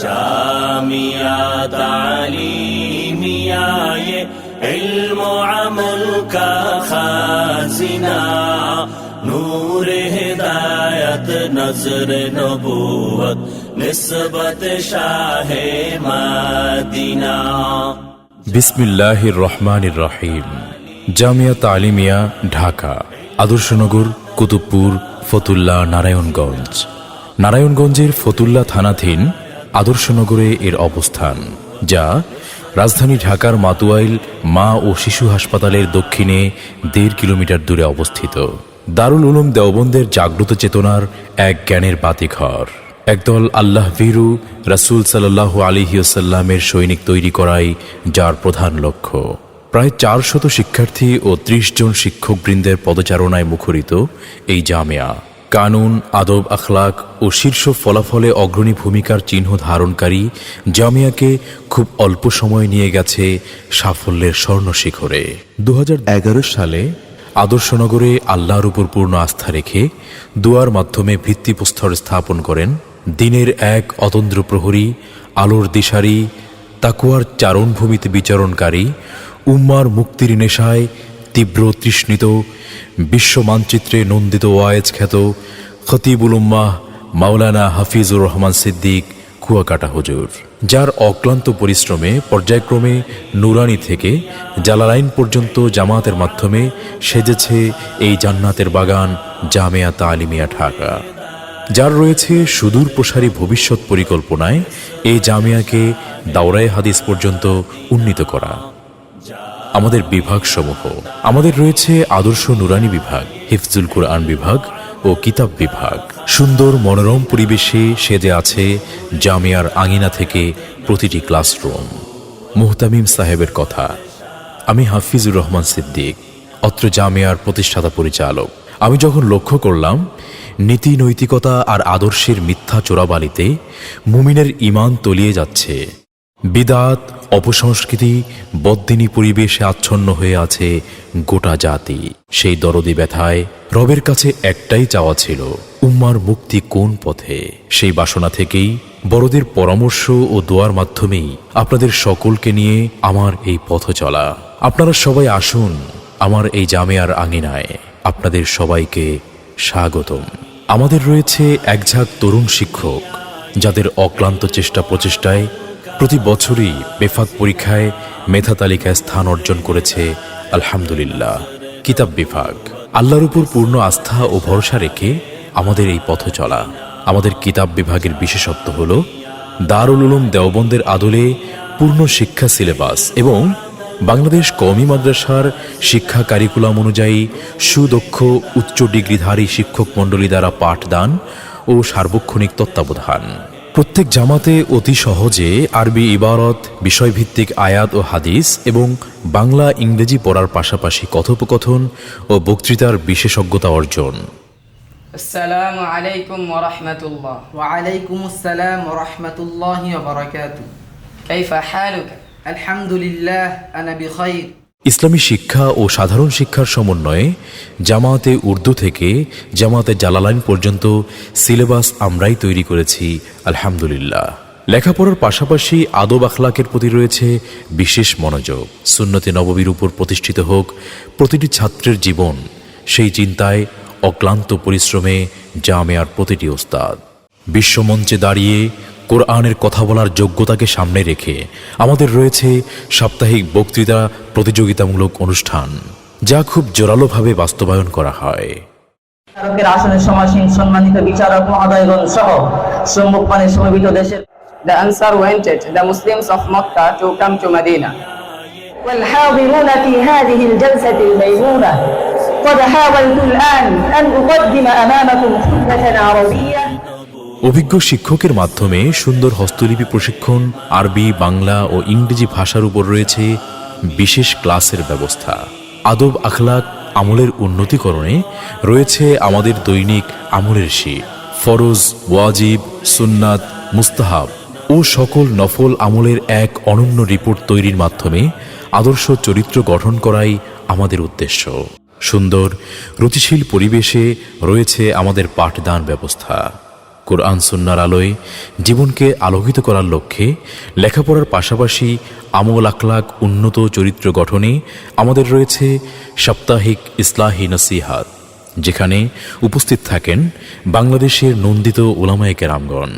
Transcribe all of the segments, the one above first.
জামিয়া তালিমিয়ায়ে ইলম আমল কা খাজিনা মাদিনা। বিসমিল্লাহির রহমানির রহিম। জামিয়া তালিমিয়া, ঢাকা, আদর্শনগর, কুতুবপুর, ফতুল্লা, নারায়ণগঞ্জ। নারায়ণগঞ্জের ফতুল্লা থানাধীন আদর্শনগরে এর অবস্থান, যা রাজধানী ঢাকার মাতুয়াইল মা ও শিশু হাসপাতালের দক্ষিণে দেড় কিলোমিটার দূরে অবস্থিত। দারুল উলুম দেওবন্দের জাগ্রত চেতনার এক জ্ঞানের বাতিঘর। একদল আল্লাহ ভীরু রাসুল সাল্লাহ আলিহিউসাল্লামের সৈনিক তৈরি করাই যার প্রধান লক্ষ্য। প্রায় চারশত শিক্ষার্থী ও ত্রিশ জন শিক্ষকবৃন্দের পদচারণায় মুখরিত এই জামিয়া। কানুন, আদব, আখলাক ও শীর্ষ ফলাফলে অগ্রণী ভূমিকার চিহ্ন ধারণকারী জামিয়াকে খুব অল্প সময় নিয়ে গেছে সাফল্যের স্বর্ণ শিখরে দুহাজার এগারো সালে আদর্শনগরে আল্লাহর উপর পূর্ণ আস্থা রেখে দুয়ার মাধ্যমে ভিত্তিপ্রস্তর স্থাপন করেন দিনের এক অতন্দ্র প্রহরী, আলোর দিশারি তাকুয়ার চারণভূমিতে বিচরণকারী, উম্মার মুক্তির নেশায় তীব্র তৃষ্ণিত, বিশ্ব মানচিত্রে নন্দিত ওয়ায়েজ খ্যাত খতিবুল উম্মাহ মাওলানা হাফিজুর রহমান সিদ্দিক কুয়াকাটা হুজুর, যার অক্লান্ত পরিশ্রমে পর্যায়ক্রমে নুরানি থেকে জালালাইন পর্যন্ত জামাতের মাধ্যমে সেজেছে এই জান্নাতের বাগান জামেয়া তালিমিয়া ঢাকা। যার রয়েছে সুদূর প্রসারী ভবিষ্যৎ পরিকল্পনায় এই জামিয়াকে দাওরায় হাদিস পর্যন্ত উন্নীত করা। আমাদের বিভাগসমূহ। আমাদের রয়েছে আদর্শ নুরানি বিভাগ, হিফজুল কুরআন বিভাগ ও কিতাব বিভাগ। সুন্দর মনোরম পরিবেশে সেজে আছে জামিয়ার আঙিনা থেকে প্রতিটি ক্লাসরুম। মুহতামিম সাহেবের কথা। আমি হাফিজুর রহমান সিদ্দিক, অত্র জামিয়ার প্রতিষ্ঠাতা পরিচালক। আমি যখন লক্ষ্য করলাম, নীতি নৈতিকতা আর আদর্শের মিথ্যা চোরাবালিতে মুমিনের ইমান তলিয়ে যাচ্ছে। বিদাত, অপসংস্কৃতি, বদ্দিনী পরিবেশে আচ্ছন্ন হয়ে আছে গোটা জাতি। সেই দরদি ব্যথায় রবের কাছে একটাই চাওয়া ছিল, উম্মার মুক্তি কোন পথে? সেই বাসনা থেকেই বড়দের পরামর্শ ও দোয়ার মাধ্যমেই আপনাদের সকলকে নিয়ে আমার এই পথ চলা। আপনারা সবাই আসুন, আমার এই জামেয়ার আঙিনায়। আপনাদের সবাইকে স্বাগতম। আমাদের রয়েছে একঝাঁক তরুণ শিক্ষক, যাদের অক্লান্ত চেষ্টা প্রচেষ্টায় প্রতি বছরই বেফাক পরীক্ষায় মেধা তালিকায় স্থান অর্জন করেছে আলহামদুলিল্লাহ। কিতাব বিভাগ। আল্লাহর উপর পূর্ণ আস্থা ও ভরসা রেখে আমাদের এই পথ চলা। আমাদের কিতাব বিভাগের বিশেষত্ব হল, দারুল উলুম দেওবন্দের আদলে পূর্ণ শিক্ষা সিলেবাস এবং বাংলাদেশ কওমি মাদ্রাসার শিক্ষা কারিকুলাম অনুযায়ী সুদক্ষ, উচ্চ ডিগ্রিধারী শিক্ষক মণ্ডলী দ্বারা পাঠদান ও সার্বক্ষণিক তত্ত্বাবধান। প্রত্যেক জামাতে অতি সহজে আরবি ইবারত বিষয়ভিত্তিক আয়াত ও হাদিস এবং বাংলা ইংরেজি পড়ার পাশাপাশি কথোপকথন ও বক্তৃতার বিশেষজ্ঞতা অর্জন। আসসালামু আলাইকুম ওরহমতুল্লাহ ওয়ালাইকুম আসসালাম ওরহমতুল্লাহ বারাকাতু কাইফা হালুকা? আলহামদুলিল্লাহ আনা বিখাইর ইসলামী শিক্ষা ও সাধারণ শিক্ষার সমন্বয়ে জামাতে উর্দু থেকে জামাতে জালালাইন পর্যন্ত সিলেবাস আমরাই তৈরি করেছি, আলহামদুলিল্লাহ। লেখাপড়ার পাশাপাশি আদব আখলাকের প্রতি রয়েছে বিশেষ মনোযোগ। সুন্নতে নববীর উপর প্রতিষ্ঠিত হোক প্রতিটি ছাত্রের জীবন, সেই চিন্তায় অক্লান্ত পরিশ্রমে জামেয়ার প্রতিটি ওস্তাদ। বিশ্বমঞ্চে দাঁড়িয়ে কোরআনের কথা বলার যোগ্যতাকে সামনে রেখে আমাদের রয়েছে সাপ্তাহিক বক্তৃতা প্রতিযোগিতামূলক অনুষ্ঠান যা খুব জোরালোভাবে বাস্তবায়ন করা হয় বিচারকের আসনে সমাসীন সম্মানিত বিচারক মহোদয়গণ সহ সম্মুখপানে সমবেত দেশের The Ansar wanted the Muslims of Makkah to come to Medina. والحاضرون في هذه الجلسة الميمونة قد حاولت الآن أن أقدم أمامكم خطبة عربية অভিজ্ঞ শিক্ষকের মাধ্যমে সুন্দর হস্তলিপি প্রশিক্ষণ, আরবি, বাংলা ও ইংরেজি ভাষার উপর রয়েছে বিশেষ ক্লাসের ব্যবস্থা। আদব আখলাক আমলের উন্নতিকরণে রয়েছে আমাদের দৈনিক আমলের শীট। ফরজ, ওয়াজিব, সুন্নাত, মুস্তাহাব ও সকল নফল আমলের এক অনন্য রিপোর্ট তৈরির মাধ্যমে আদর্শ চরিত্র গঠন করাই আমাদের উদ্দেশ্য। সুন্দর, রুচিশীল পরিবেশে রয়েছে আমাদের পাঠদান ব্যবস্থা। কোরআন সুন্নার আলোয় জীবনকে আলোকিত করার লক্ষ্যে লেখাপড়ার পাশাপাশি আমল আখলাক, উন্নত চরিত্র গঠনে আমাদের রয়েছে সাপ্তাহিক ইসলাহি নসিহাত, যেখানে উপস্থিত থাকেন বাংলাদেশের নন্দিত ওলামায়ে কেরামগণ,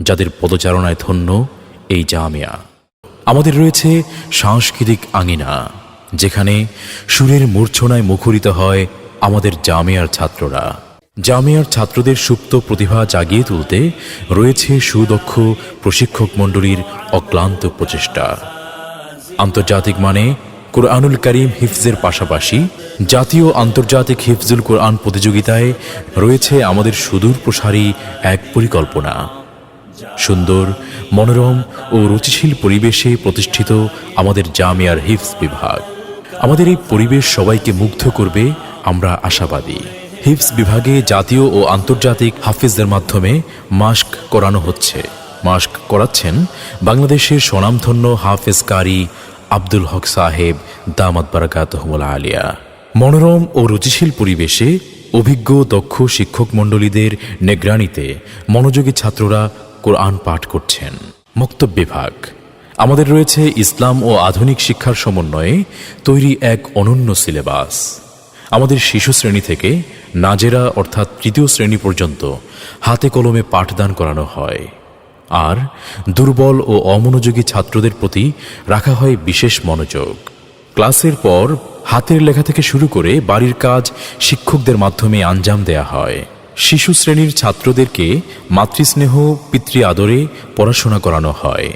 যাদের পদচারণায় ধন্য এই জামিয়া। আমাদের রয়েছে সাংস্কৃতিক আঙিনা, যেখানে সুরের মূর্ছনায় মুখরিত হয় আমাদের জামিয়ার ছাত্ররা। জামিয়ার ছাত্রদের সুপ্ত প্রতিভা জাগিয়ে তুলতে রয়েছে সুদক্ষ প্রশিক্ষক মণ্ডলীর অক্লান্ত প্রচেষ্টা। আন্তর্জাতিক মানে কোরআনুল করিম হিফজের পাশাপাশি জাতীয় আন্তর্জাতিক হিফজুল কোরআন প্রতিযোগিতায় রয়েছে আমাদের সুদূর প্রসারী এক পরিকল্পনা। সুন্দর, মনোরম ও রুচিশীল পরিবেশে প্রতিষ্ঠিত আমাদের জামিয়ার হিফজ বিভাগ। আমাদের এই পরিবেশ সবাইকে মুগ্ধ করবে, আমরা আশাবাদী। হিফজ বিভাগে জাতীয় ও আন্তর্জাতিক হাফিজদের মাধ্যমে মাস্ক করানো হচ্ছে। মাস্ক করাচ্ছেন বাংলাদেশের স্বনামধন্য হাফেজ কারি আব্দুল হক সাহেব, দামাত বারাকাত আলিয়া। মনোরম ও রুচিশীল পরিবেশে অভিজ্ঞ, দক্ষ শিক্ষক মণ্ডলীদের নেগ্রানিতে মনোযোগী ছাত্ররা কোরআন পাঠ করছেন। মক্তব বিভাগ। আমাদের রয়েছে ইসলাম ও আধুনিক শিক্ষার সমন্বয়ে তৈরি এক অনন্য সিলেবাস। আমাদের শিশু শ্রেণি থেকে নাজেরা অর্থাৎ তৃতীয় শ্রেণি পর্যন্ত হাতে কলমে পাঠদান করানো হয়। আর দুর্বল ও অমনোযোগী ছাত্রদের প্রতি রাখা হয় বিশেষ মনোযোগ। ক্লাসের পর হাতের লেখা থেকে শুরু করে বাড়ির কাজ শিক্ষকদের মাধ্যমে আঞ্জাম দেয়া হয়। শিশু শ্রেণির ছাত্রদেরকে মাতৃস্নেহ, পিতৃ আদরে পড়াশোনা করানো হয়।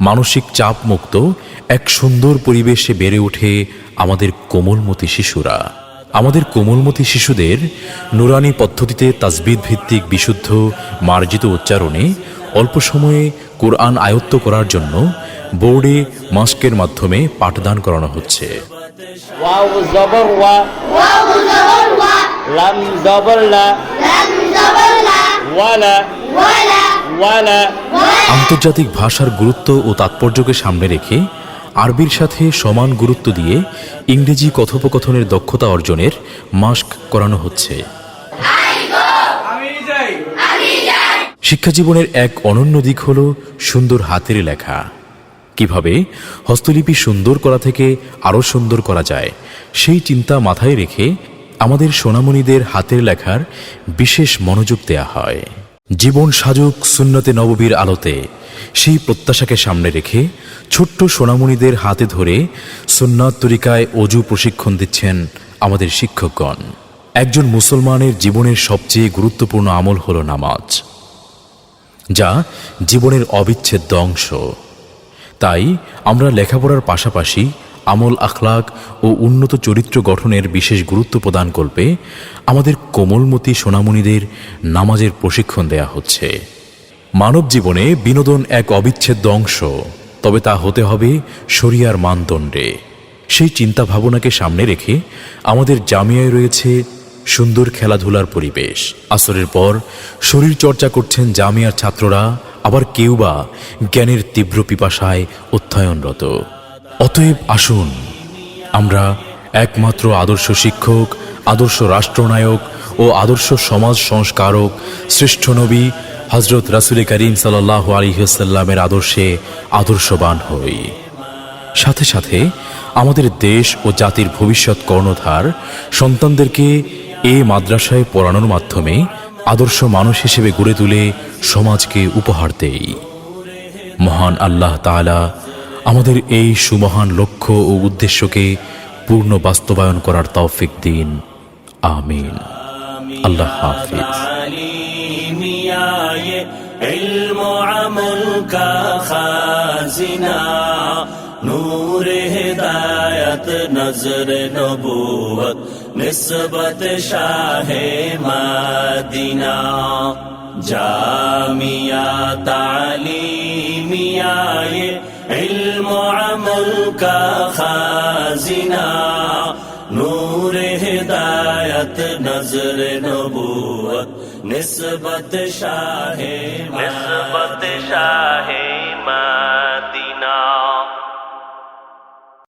মানসিক চাপ মুক্ত এক সুন্দর পরিবেশে বেড়ে ওঠে আমাদের কোমলমতি শিশুরা। আমাদের কোমলমতি শিশুদের নুরানি পদ্ধতিতে তাজবিদ ভিত্তিক বিশুদ্ধ মার্জিত উচ্চারণে অল্প সময়ে কোরআন আয়ত্ত করার জন্য বোর্ডে মাস্কের মাধ্যমে পাঠদান করানো হচ্ছে। ওয়াও জবর ওয়া। লাম জবর লা। ওয়ালা ওয়ালা আন্তর্জাতিক ভাষার গুরুত্ব ও তাৎপর্যকে সামনে রেখে আরবির সাথে সমান গুরুত্ব দিয়ে ইংরেজি কথোপকথনের দক্ষতা অর্জনের মাস্ক করানো হচ্ছে। শিক্ষা জীবনের এক অনন্য দিক হল সুন্দর হাতের লেখা। কীভাবে হস্তলিপি সুন্দর করা থেকে আরও সুন্দর করা যায়, সেই চিন্তা মাথায় রেখে আমাদের সোনামণিদের হাতের লেখার বিশেষ মনোযোগ দেয়া হয়। জীবন সাজুক সুন্নতে নববীর আলোতে সেই প্রত্যাশাকে সামনে রেখে ছোট্ট সোনামণিদের হাতে ধরে সুন্নাত তরিকায় অজু প্রশিক্ষণ দিচ্ছেন আমাদের শিক্ষকগণ। একজন মুসলমানের জীবনের সবচেয়ে গুরুত্বপূর্ণ আমল হল নামাজ, যা জীবনের অবিচ্ছেদ্য অংশ। তাই আমরা লেখাপড়ার পাশাপাশি আমল আখলাক ও উন্নত চরিত্র গঠনের বিশেষ গুরুত্ব প্রদান করবে আমাদের কোমলমতি সোনামণিদের নামাজের প্রশিক্ষণ দেয়া হচ্ছে। মানব জীবনে বিনোদন এক অবিচ্ছেদ্য অংশ। তবে তা হতে হবে শরিয়ার মানদণ্ডে। সেই চিন্তা ভাবনাকে সামনে রেখে আমাদের জামিয়ায় রয়েছে সুন্দর খেলাধুলার পরিবেশ। আসরের পর শরীর চর্চা করছেন জামিয়ার ছাত্ররা, আবার কেউ বা জ্ঞানের তীব্র পিপাসায় অধ্যয়নরত। অতএব আসুন, আমরা একমাত্র আদর্শ শিক্ষক, আদর্শ রাষ্ট্রনায়ক ও আদর্শ সমাজ সংস্কারক শ্রেষ্ঠ নবী হজরত রাসুল করিম সাল্লাহ আলিহাসাল্লামের আদর্শে আদর্শবান হই। সাথে সাথে আমাদের দেশ ও জাতির ভবিষ্যৎ কর্ণধার সন্তানদেরকে এ মাদ্রাসায় পড়ানোর মাধ্যমে আদর্শ মানুষ হিসেবে গড়ে তুলে সমাজকে উপহার দেই। মহান আল্লাহ তাআলা আমাদের এই সুমহান লক্ষ্য ও উদ্দেশ্যকে পূর্ণ বাস্তবায়ন করার তৌফিক দিন। আমিন। আল্লাহ হাফিজ। یہ علم و عمل کا خزینہ نور ہدایت، نظر نبوت، نسبت شاہ مدینہ۔ جامعہ تعلیمیہ یہ علم و عمل کا خزینہ نور ہدایت، نظر نبوت নিসবত শাহে নিসবত শাহে মান